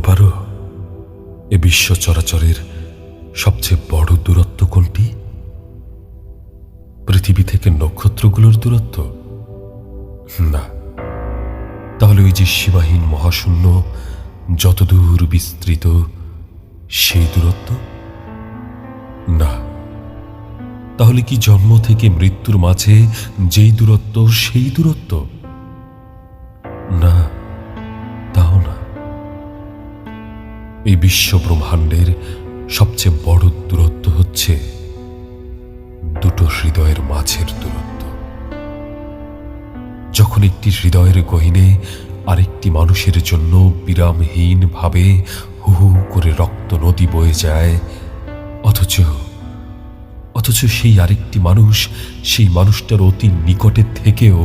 পারো, এ বিশ্ব চরাচরের সবচেয়ে বড় দূরত্ব কোনটি? পৃথিবী থেকে নক্ষত্রগুলোর দূরত্ব? না। তাহলে ওই যে সীমাহীন মহাশূন্য, যতদূর বিস্তৃত, সেই দূরত্ব? না। তাহলে কি জন্ম থেকে মৃত্যুর মাঝে যেই দূরত্ব, সেই দূরত্ব? না। এই বিশ্ব ব্রহ্মাণ্ডের সবচেয়ে বড় দূরত্ব হচ্ছে দুটো হৃদয়ের মাঝের দূরত্ব। যখন একটি হৃদয়ের গহিনে আরেকটি মানুষের জন্য বিরামহীন ভাবে হু হু করে রক্ত নদী বয়ে যায়, অথচ অথচ সেই আরেকটি মানুষ সেই মানুষটার অতি নিকটে থেকেও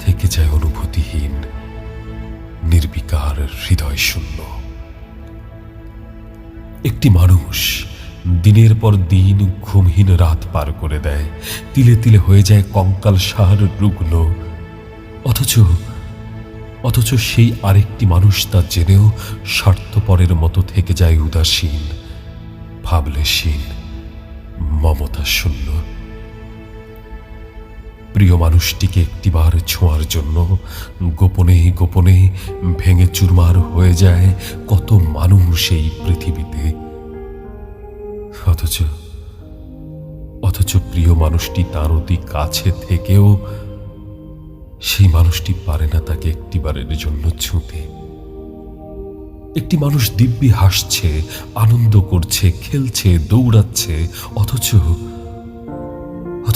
থেকে যায় অনুভূতিহীন, নির্বিকার হৃদয় শূন্য। একটি মানুষ দিনের পর দিন ঘুমহীন রাত পার করে দেয়। তিলে তিলে হয়ে যায় কঙ্কাল সাহার রুগ্ন। অথচ অথচ সেই আরেকটি মানুষ তা জেনেও স্বার্থপরের মতো থেকে যায় উদাসীন, ভাবলেশীন মমতা শূন্য প্রিয় মানুষটিকে একটিবার ছোঁয়ার জন্য গোপনে গোপনে ভেঙে চুরমার হয়ে যায় কত মানুষ এই পৃথিবীতে। অথচ অথচ প্রিয় মানুষটি তার অতি কাছে থেকেও সেই মানুষটি পারে না তাকে একটিবারের জন্য ছুঁতে। একটি মানুষ দিব্যি হাসছে, আনন্দ করছে, খেলছে, দৌড়াচ্ছে, অথচ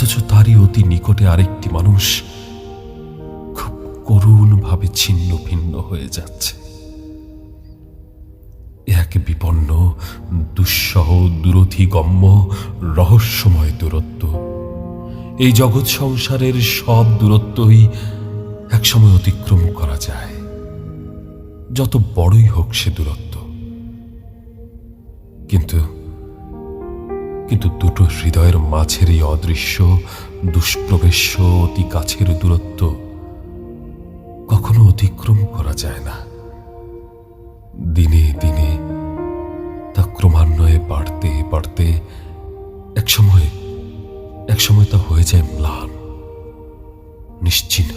অথচ তারই অতি নিকটে আরেকটি মানুষ খুব করুণ ভাবে ছিন্ন ভিন্ন হয়ে যাচ্ছে। এক বিপন্ন, দুঃসহ দূরধিগম্য রহস্যময় দূরত্ব। এই জগৎ সংসারের সব দূরত্বই একসময় অতিক্রম করা যায়। যত বড়ই হোক সে দূরত্ব। কিন্তু কিন্তু দুটো হৃদয়ের মাঝের এই অদৃশ্য, দুষ্প্রবেশ্য অতি কাছের দূরত্ব কখনো অতিক্রম করা যায় না। দিনে দিনে তা ক্রমান্বয়ে বাড়তে বাড়তে একসময় একসময় তা হয়ে যায় ম্লান, নিশ্চিহ্ন।